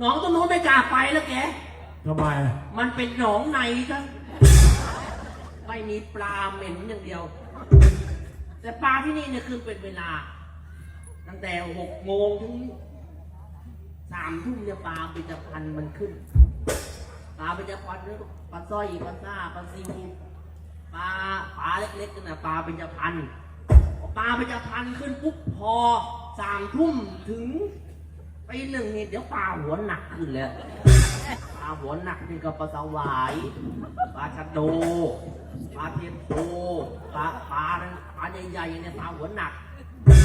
หนองตรงนู้นไม่กล้าไปแล้วแก ทำไมมันเป็นหนองในครับไม่มีปลาเหม็นอย่างเดียว แต่ปลาที่นี่เนี่ยคือเป็นเวลา ตั้งแต่หกโมงถึงสามทุ่มเนี่ยปลาเป็นจะพันมันขึ้น ปลาเป็นจะพันเนี่ยปลาสร้อยปลาซ่าปลาซิวปลาปลาเล็กๆกันนะปลาเป็นจะพันพอปลาเป็นจะพันขึ้นปุ๊บพอสามทุ่มถึงไปหนึ่งนี่เดี๋ยวปลาหัวหนักขึ้นแล้วปลาหัวหนักนี่ก็ปลาสวายปลาชะโดปลาเทียนโพปลาปลานั้นปลาใหญ่ๆเนี่ยปลาหัวหนัก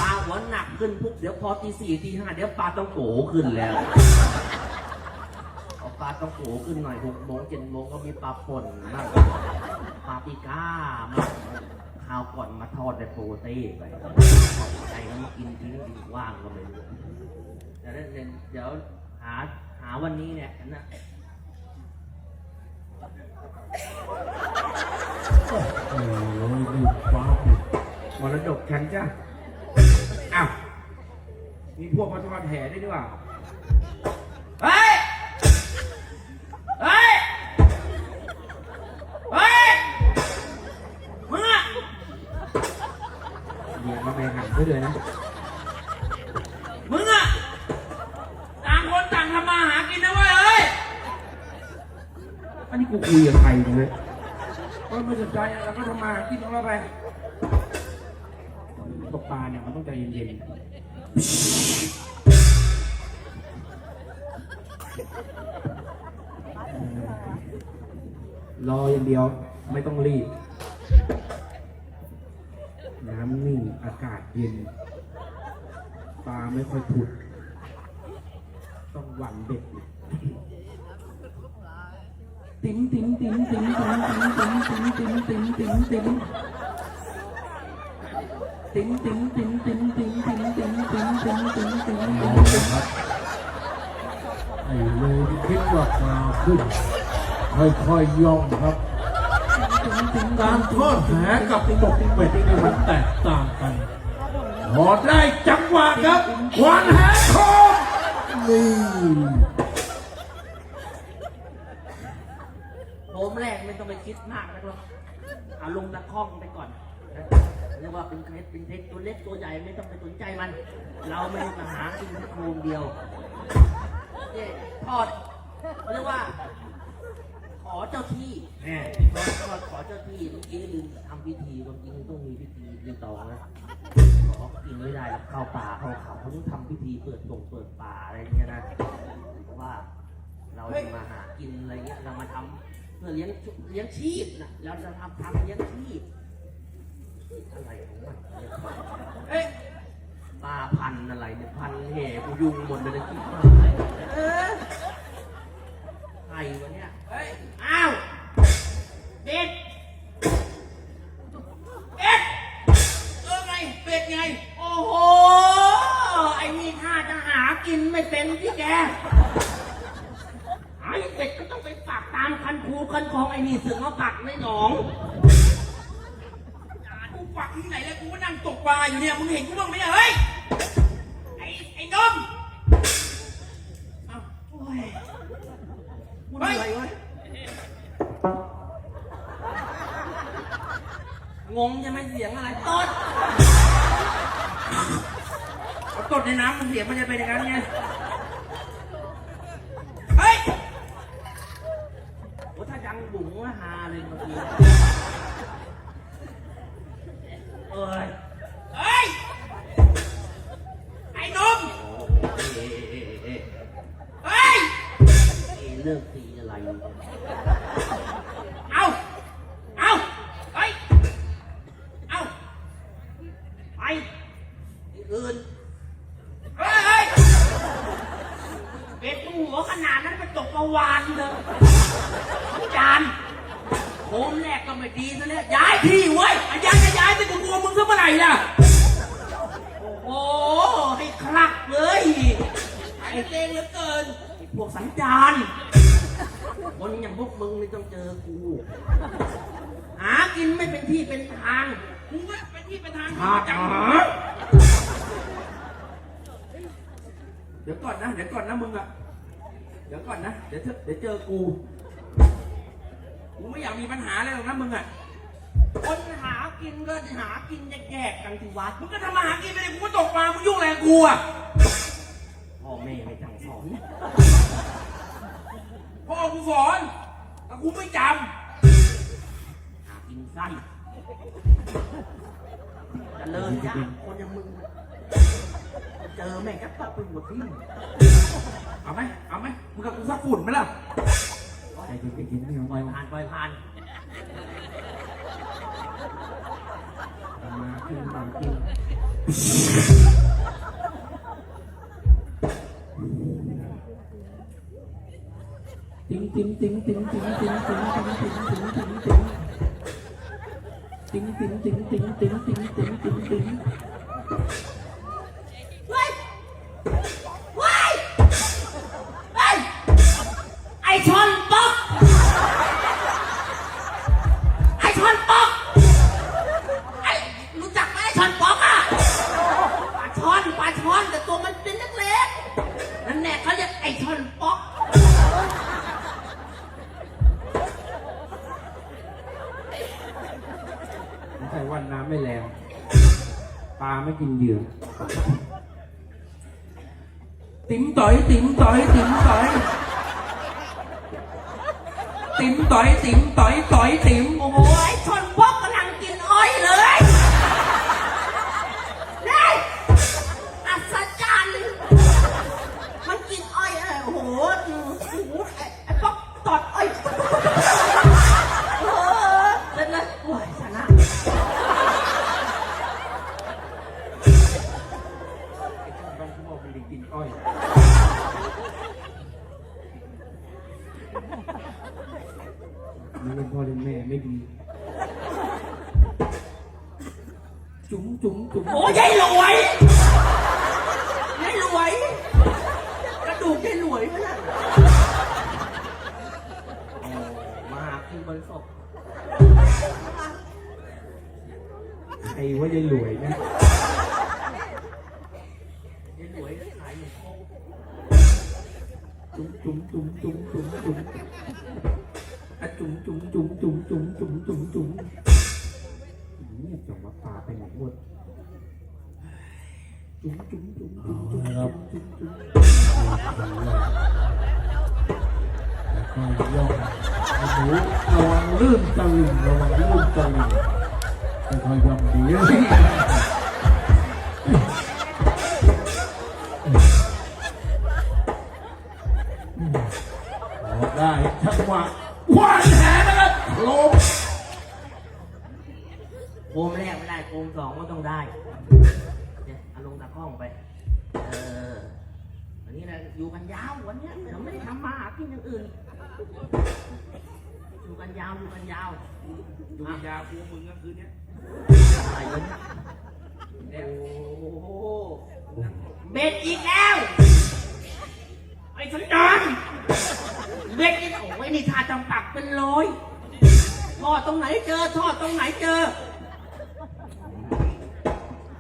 ปลาหัวหนักขึ้นปุ๊บเดี๋ยวพอตีสี่ตีห้าเดี๋ยวปลาต้องโกขึ้นแล้วเอาปลาต้องโกขึ้นหน่อยหกโมงเจ็ดโมงก็มีปลาป่นมากปลาปีก้ามาข้าวก่อนมาทอดในโปรเต้ไปใจก็มากินทิ้งว่างก็ไม่รู้ เดี๋ยวเดี๋ยวหาหาวันนี้เนี่ยนะโอ้ยดูฟ้าปิดมรดกฉันจ้ะ อ้าว มีพวกมาทอดแห่ได้ด้วยว่ะ นต้องใจเย็นๆรออย่างเดียวไม่ต้องรีบ น้ำนิ่งอากาศเย็น ปลาไม่ค่อยผุด ต้องหวังเบ็ดติ๋มติ๋มติ๋มติ๋มติ๋มติ๋มติ๋มติ๋มติ๋มติ๋มติ๋ม ติ๋มติ๋มติ๋มติ๋มติ๋มติ๋มติ๋มติ๋มติ๋มติ๋มติ๋มติ๋มเอาเลยครับไอ้เลยที่คิดว่าปลาขึ้น ค่อยๆย่องครับการทอดแหกับตกเป็ดนี่มันแตกต่างกันพอได้จังหวะครับควันแหคมนี่โหมแรกไม่ต้องไปคิดมากนะหรอกเอาลงตะข้องไปก่อนนะ เรียกว่าเป็นเคล็ดเป็นเท็จตัวเล็กตัวใหญ่ไม่ต้องไปสนใจมัน เราไม่ได้มาหากินแค่โครงเดียวเนี่ยทอดเรียกว่า ขอเจ้าที่แน่ทอดทอขอเจ้าที่เมื่อกี้ลืมทำพิธีความจริงต้องมีพิธีรีตองนะขอกินไม่ได้แล้วเข้าป่าเข้าเขาเขาต้องทำพิธีเปิดตรงเปิดป่าอะไรเงี้ยนะเพราะว่าเราจะมาหากินอะไรเงี้ยเรามาทำเพื่อเลี้ยงเลี้ยงชีพนะเราจะทำทำเลี้ยงชีพ อะไรของมันเนี่ยเอ๊ะปลาพันอะไรเนี่ยพันเหกูยุงหมดเลยนะคิดว่าเออใครวะเนี่ย เฮ้ย อ้าวเด็ดเอ็ดเออไงเป็ดไง โอ้โห ไอ้นี่ท่าจะหากินไม่เป็นที่แกไอ้เป็ดก็ต้องไปปักตามคันคูคันคลองไอ้นี่เสือมาปักในหนอง ก็นั่งตกปลาอยู่เนี่ยมึงเห็นกูบ้างไหมเนี่ยเฮ้ยไอ้ไอ้นมเอ้าโอ้ยพูดอะไรวะงงใช่ไหมเสียงอะไรต้นเอาตดในน้ำมันเสียงมันจะเป็นอย่างนั้นไงเฮ้ยโอ้ถ้าดังบุ๋งว่าฮาเลยเมื่อกี้เอ้ย ลิกตีอะไรเนี่ยเอาเอาเฮ้ยเอาไปที่อื่นเฮ้ยเฮ้ยเป็ดมึงหัวขนาดนั้นมันตกประวานเลยจานโคมแรกก็ไม่ดีซะแล้วย้ายที่เว้ยอาย้ายจะย้ายไปกูกลัวมึงซะเมื่อไหร่ล่ะ โอ้โหให้คลักเลยไอ้เกงเหลือเกินไอ้พวกสัญจาร คนอย่างพวกมึงไม่ต้องเจอกู หากินไม่เป็นที่เป็นทางมึงว่าเป็นที่เป็นทางชาติจังหาเดี๋ยวก่อนนะ เดี๋ยวก่อนนะมึงอะเดี๋ยวก่อนนะ เดี๋ยวเธอเดี๋ยวเจอกู กูไม่อยากมีปัญหาอะไรหรอกนะมึงอะคนหากินก็หากินแยกๆกันที่วัดมึงก็ทำมาหากินไปเลยกูก็ตกปลามึงยุ่งอะไรกับกูอะพ่อแม่ไม่สั่งสอน พ่อกูสอนแต่กูไม่จหากินไส้เจะเลินยากคนอย่างมึง เจอแม่งก็ตกไปหมดที่ำเอาไหมเอาไหมมึงกับกูสักฝุ่นไหมล่ะใจเย็นใจเย็นไม่เอาปล่อยไม่ผ่านปล่อยผ่านเอามาขึ้นมากิน งติงติงติงติงติงติงติงติงติงติงติงติงติงติงติงติง กินเหยื่อ ติ๋มต่อย ติ๋มต่อย ติ๋มต่อย ติ๋มต่อย ติ๋มต่อย ต่อยติ๋มโอ้โห ว่ายายหลวยนะยายหลวยขายหมูโคกจุ๋มจุ๋มจุ๋มจุ๋มจุ๋มจุ๋มอะจุ๋มจุ๋มจุ๋มจุ๋มจุ๋มจุ๋มจุ๋มจุ๋มเงียบจังว่าปลาไปไหนหมดจุ๋มจุ๋มจุ๋มจุ๋มจุ๋มครับจุ๋มจุ๋มแล้วก็ย่องหนูระวังลื่นตะลึงระวังลื่นตะลึง ค่อยย่องดีออกได้จังหวะคว้านแหนะครับลงโคมแรกไม่ได้โคมสองก็ต้องได้เนี่ยเอาลงตะข้องไป เออวันนี้นะอยู่กันยาววันเนี้ยเดี๋ยวไม่ได้ทำมาหากินอย่างอื่น อยู่กันยาวอยู่กันยาวดูยาคูมึงก็คืนเนี้ย เบ็ดอีกแล้ว ไอ้สันดานเบ็ดอีกแล้วโอ้ยนี่ทาจำปักเป็นร้อยทอดตรงไหนเจอทอดตรงไหนเจอ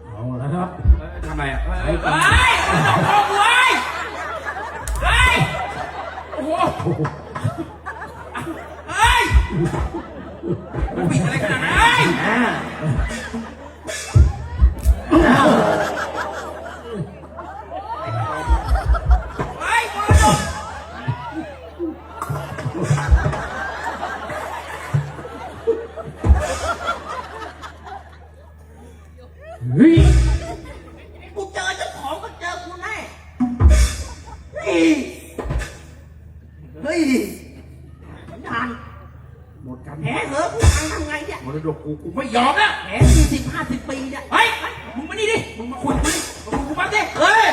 เอาแล้วครับเอ้ยทำไมอะเฮ้ยเฮ้ยมันตกคอกูเว้ยเฮ้ยโอ้โหเฮ้ย ไม่ยอมแล้วแผลสี่สิบห้าสิบปีเนี่ยเฮ้ยมึงมานี่ดิ มึงมาคุยกูดิมาคุยกูบ้างดิเฮ้ย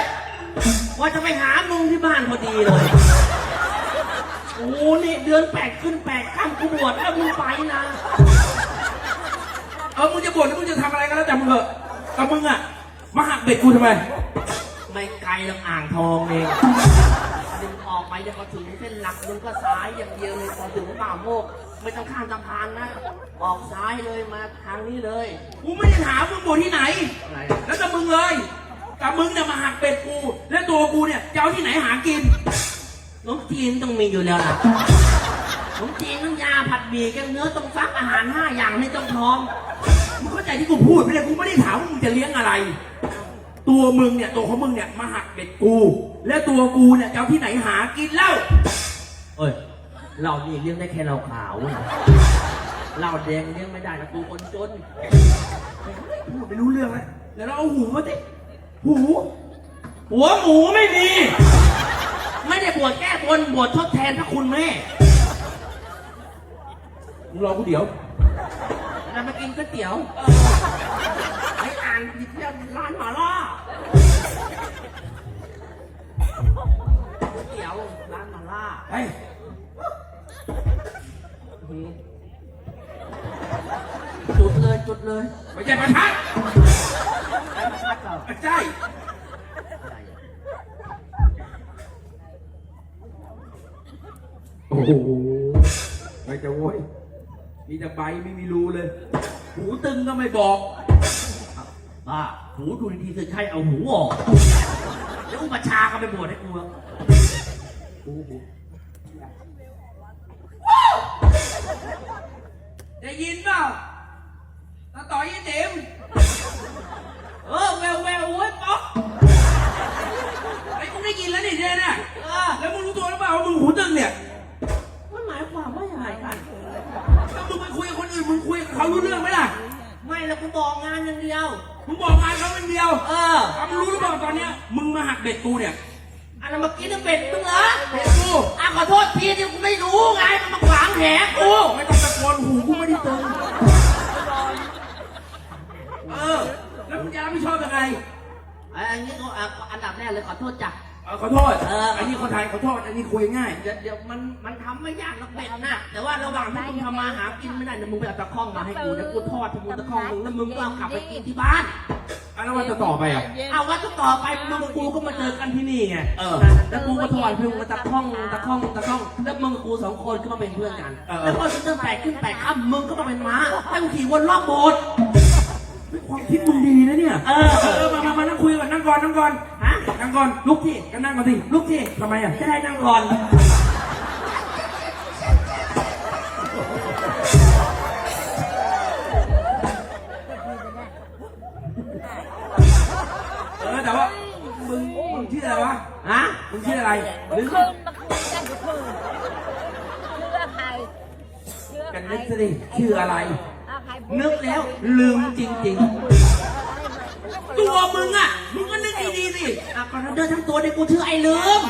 ว่าจะไปหามึงที่บ้านพอดีเลยโอ้นี่เดือนแปดขึ้นแปดข้ามกูบวชแล้วมึงไปนะ เออ มึงจะบ่นหรือมึงจะทำอะไรก็แล้วแต่มึงเถอะแต่มึงอะมาหักเบ็ดกูทำไม ไม่ไกลลำอ่างทองเองดึงออกไปจะพอถึงเส้นหลักมึงก็ซ้ายอย่างเดียวเลยพอถึงป่าโมก ไม่ต้องข้ามสะพานนะ ออกซ้ายเลยมาทางนี้เลย กูไม่ได้ถามมึงบ่นที่ไหน อะไร แล้วแต่มึงเลยแต่มึงเนี่ยมาหักเป็ดกู และตัวกูเนี่ยจะเอาที่ไหนหากิน ขนมจีนต้องมีอยู่แล้วล่ะขนมจีนน้ำยาผัดหมี่แกงเนื้อต้องฟักอาหารห้าอย่างนี่ต้องพร้อมมึงเข้าใจที่กูพูดไหมเนี่ยกูไม่ได้ถามว่ามึงจะเลี้ยงอะไร ตัวมึงเนี่ยตัวของมึงเนี่ยมาหักเบ็ดกู และตัวกูเนี่ยจะเอาที่ไหนหากินเล่า เอ้ย เรานี่เลี้ยงได้แค่เราขาวนะเราแดงเลี้ยงไม่ได้นะกูคนจนพูดไม่รู้เรื่องแล้วเดี๋ยวเราเอาหูมาสิหู หัวหมูไม่มี ไม่ได้บวชแก้บนบวชทดแทนพระคุณแม่มึงรอกูเดี๋ยวเรามากินก๋วยเตี๋ยวไอ้อ่านผิดเรื่องร้านหมาล่าก๋วยเตี๋ยวร้านหมาล่าเฮ้ย จุดเลยจุดเลยไม่ใช่ประทัดไอ้มาชัดเราไม่ใช่โอ้โหไม่จะโว้ยมีแต่ใบไม่มีรูเลย หูตึงก็ไม่บอกบ้าหูดูดีๆสิใครเอาหูออกแล้วอุปชฌาย์ก็ไปบวชให้กูอะ ได้ยินเปล่าตาต่อยยี่ติ๋มเออแววแววโอ้ยป๊อกไอ้มึงได้ยินแล้วนี่เนี่ยนะเออแล้วมึงรู้ตัวหรือเปล่าว่ามึงหูตึงเนี่ยมันหมายความว่าอย่างไรกันถ้ามึงไปคุยกับคนอื่นมึงคุยกับเขารู้เรื่องไหมล่ะ ไม่แล้วกูบอกงานอย่างเดียว มึงบอกงานเขาเป็นเดียวเออเอามึงรู้หรือเปล่าตอนเนี้ยมึงมาหักเบ็ดกูเนี่ยอันนั้นเมื่อกี้นึกเป็ดมึงเหรอเบ็ดกูอะขอโทษทีที่กูไม่รู้ไงมันมาขวาง แหกูไม่ต้องตะโกนหูกูไม่ได้ตึงเออ แล้วมึงจะรับผิดชอบยังไงไอ้อันนี้ก็อะอันดับแรกเลยขอโทษจ้ะ เออขอโทษ เอออันนี้คนไทยขอโทษ อันนี้คุยง่าย เดี๋ยวเดี๋ยวมันมันทำไม่ยากหรอกเป็ดนะแต่ว่าระหว่างที่มึงทำมาหากินไม่ได้เดี๋ยวมึงไปเอาตะข้องมาให้กูแล้วกูทอดให้มึงตะข้องมึงแล้วมึงก็เอากลับไปกินที่บ้าน อันนั้นว่าจะต่อไปอะ เอาว่าจะต่อไปมึงกับกูก็มาเจอกันที่นี่ไงเออแล้วกูก็ถอดพึ่งมาตะข้องตะข้องตะข้อง แล้วมึงกับกูสองคนก็มาเป็นเพื่อนกัน เออ แล้วพอเริ่มแปลกขึ้นแปลกข้ามมึงก็มาเป็นม้าให้กูขี่วนรอบโบสถ์ ความคิดมึงดีนะเนี่ยเออ เออมามามานั่งคุยก่อนนั่งก่อนนั่งก่อนฮะนั่งก่อนลุกที่ก็นั่งก่อนสิลุกที่ทำไมอะจะได้นั่งก่อน ออะไร หรือเพิ่งมาคุยกันกับเพิ่งเชื่อใครเชื่อกันใครนึกสิชื่ออะไรเอาใครพูดนึกแล้วลืมจริงตัวมึงอะ มึงก็นึกดีๆสิๆอะก่อนเดินทั้งตัวเนี่ยกูชื่อไอ้ลืม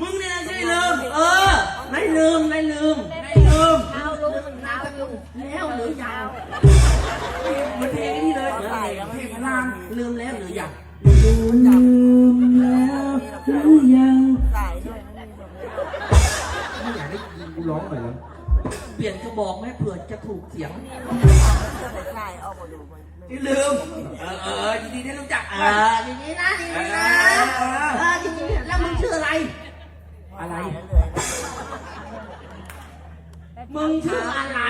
มึงเนี่ยนะใช่เลิมเออไม่ลืมไม่ลืมไอ้เลิมเอาลุงเอาลุงแล้วหรือยาวเหมือนเพลงไอ้นี่เลยเพลงพลางลืมแล้วหรือยังลืมแล้ว หรือยังใส่ด้วยไม่อยากได้ยินกูร้องหน่อยแล้วเปลี่ยนกระบอกไหมเผื่อจะถูกเสียงใส่เอามาดูมันที่ลืม เออเออยินดีได้รู้จักเอกันออย่างนี้นะอย่างนี้นะเออย่างนี้แล้วมึงชื่ออะไร อะไร มึงชื่ออะไร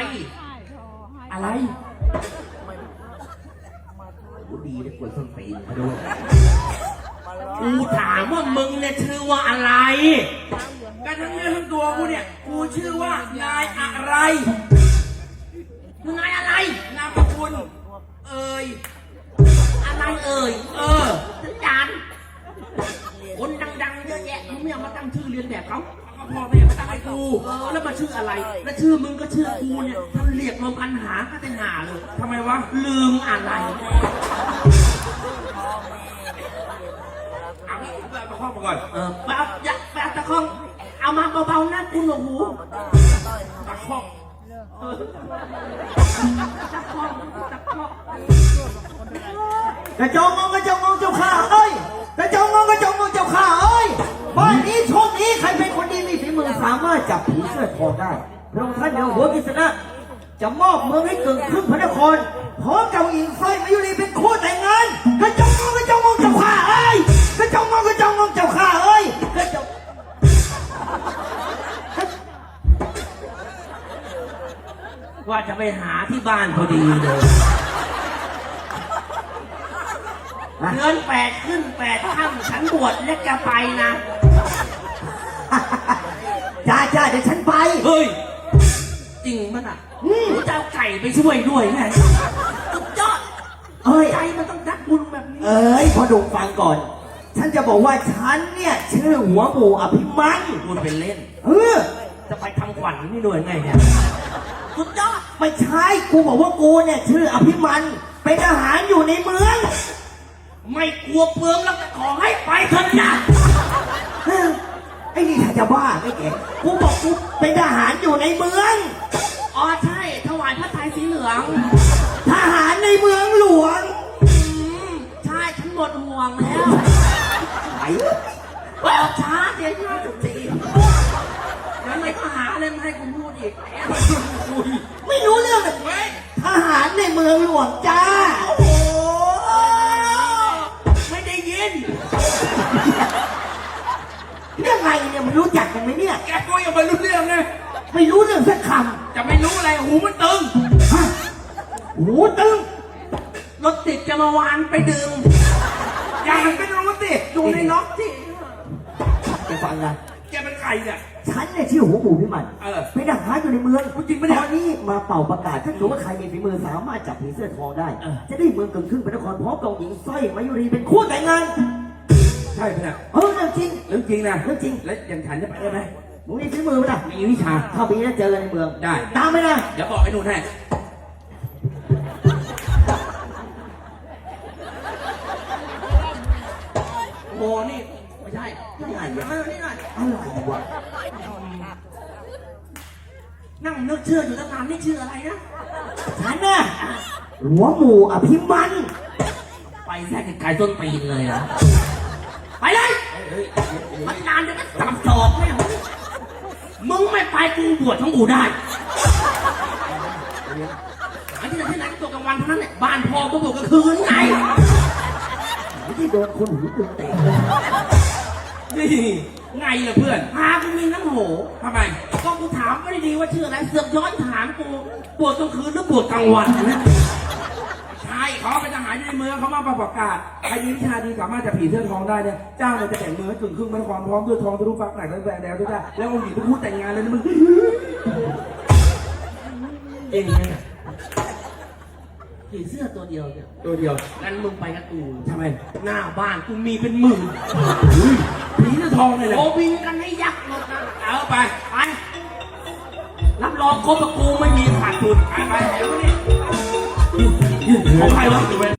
อะไรกูดีได้กวนส้นตีนมาดู กูถามว่ามึงเนี่ยชื่อว่าอะไร กันทั้งเนื้อทั้งตัวกูเนี่ย กูชื่อว่านายอะไร มึงไงอะไร นามสกุล เอ่ย อะไรเอ่ย เออสัญญาณคนดังๆเยอะแยะมึงไม่เอามาตั้งชื่อเรียนแบบเขาก็พ่อแม่มาตั้งให้กูเออแล้วมาชื่ออะไร แล้วชื่อมึงก็ชื่อกูเนี่ยมันเรียกรวมกันหาก็จะหาเลยทำไมวะ ลืมอะไร เอาเข้ามาก่อนเออไปเอาอย่าไปเอาตะข้อง เอามาเบาๆนะคุณหนวกหูตะคอกเออตะข้องตะข้องกระจงงงกระจงงงเจ้าข้าเอ้ยกระจงงงกระจงงงเจ้าข้าเอ้ยบ้านนี้ช่วงนี้ใครเป็นคนดีมีฝีมือสามารถจับผีเสื้อทองได้พระองค์ท่านเหนือหัวกิษณะจะมอบเมืองให้เกิดครึ่งพระนครพร้อมกับอิงไฟมายุรีเป็นคู่แต่งงานกระจงงงกระ กระจงงงกระจงงงเจ้าข้าเอ้ยกระจงว่าจะไปหาที่บ้านพอดีเลยเดือนแปดขึ้นแปดค่ำฉันบวชและจะไปนะได้เดี๋ยวฉันไป เฮ้ย จริงมันอะอืมหนูจะเอาไก่ไปช่วยด้วยไงสุดยอดเอ้ย ใจมันต้องรักบุญแบบนี้ เอ้ยพอดูฟังก่อน ฉันจะบอกว่าฉันเนี่ยชื่อหัวหมูอภิมันบุญเป็นเล่น เออจะไปทำขวัญนี่ด้วยไงเนี่ยสุดยอดไม่ใช่กูบอกว่ากูเนี่ยชื่ออภิมันเป็นทหารอยู่ในเมือง ไม่กลัวเปลืองแล้วแต่ขอให้ไปเถอะนะเฮ้ยไอ้นี่ถ้าจะบ้าไม่เก่งกูบอกกูเป็นทหารอยู่ในเมือง อ๋อใช่ถวายพระไตรสีเหลือง ทหารในเมืองหลวง อืมใช่ฉันหมดห่วงแล้ว ไหนออกช้าเดี๋ยวห้าสิบสี่แล้วไม่ก็หาอะไรมาให้กูพูดอีกไม่รู้เรื่องเลยเว้ยทหารในเมืองหลวงจ้า โอ้โห ไม่ได้ยินเรื่องอะไงเนี่ยมันรู้จักกันไหมเนี่ย แกก็ยังไม่รู้เรื่องไงไม่รู้เรื่องสักคจะไม่รู้อะไรหูมันตึงำฮะหูตึงรถติดจะมาวานไปดึง อย่าหันไปรู้สิดูในล็อกที่แกฟังนะแกเป็นใครเนี่ยฉันเนี่ยชื่อหัวหมูพี่มันเออเป็นทหารอยู่ในเมืองจริงปะเนี่ยตอนนี้มาเป่าประกาศถ้าเกิดว่าใครมีฝีมือสามารถจับผีเสื้อทองได้ เออ จะได้เมืองเกินครึ่งเป็นนครพร้อมกับหญิงสร้อยมายุรีเป็นคู่แต่งงานใช่ปะเนี่ยเออเรื่องจริงเรื่องจริงนะเรื่องจริงแล้วอย่างฉันจะไปได้ไหมมึงมีฝีมือไหมล่ะมีวิชา ถ้ามีแล้วเจอกันในเมืองได้ ตามไปนะเดี๋ยวบอกไอ้นู่นให้ โอ้โหนี่ไม่ใช่นี่หน่อยเนี่หน่อยอะไรวะนั่งนึกชื่ออยู่ตั้งนานนี่ชื่ออะไรนะฉันน่ะหัวหมูอภิมัน ไปแทรกไกลต้นปีนเลยนะไปเลยมันนานเดี๋ยวก็สับสอบไม่เอามึงไม่ไปกูบวชทั้งกูได้อันที่ไหนที่ไหนตัวกลางวันเท่านั้นเนี่ยบ้านพ่อก็บวชกลางคืนไง ไม่โดนคนหูตึงเตะเลยนี่ไงล่ะเพื่อนพากูมีน้ำโหทำไมก็กูถามไม่ได้ดีว่าชื่ออะไรเสือกย้อนถามกูบวชกลางคืนหรือบวชกลางวันนะใช่เขาเป็นทหารอยู่ในเมืองเขามาประกาศใครมีวิชาดีสามารถจะผีเสื้อทองได้เนี่ยเจ้าเนี่ยจะแต่งเมืองให้ถึงครึ่งพระนครพร้อมด้วยทองทะลุฟ้าหนักและแหวนแดงด้วยจ้แล้วองค์หญิงก็พูดแต่งงานเลยนะมึงเองเนี่ย ผีเสื้อตัวเดียวเนี่ยตัวเดียวงั้นมึงไปกับกูทำไมหน้าบ้านกูมีเป็นหมื่นผีเสื้อทองเลยแหละโอวิงกันให้ยักษ์หมดนะเอาไปไปรับรองครบกับกูไม่มีขาดทุนไปไปเดี๋ยวนี้ของใครวะ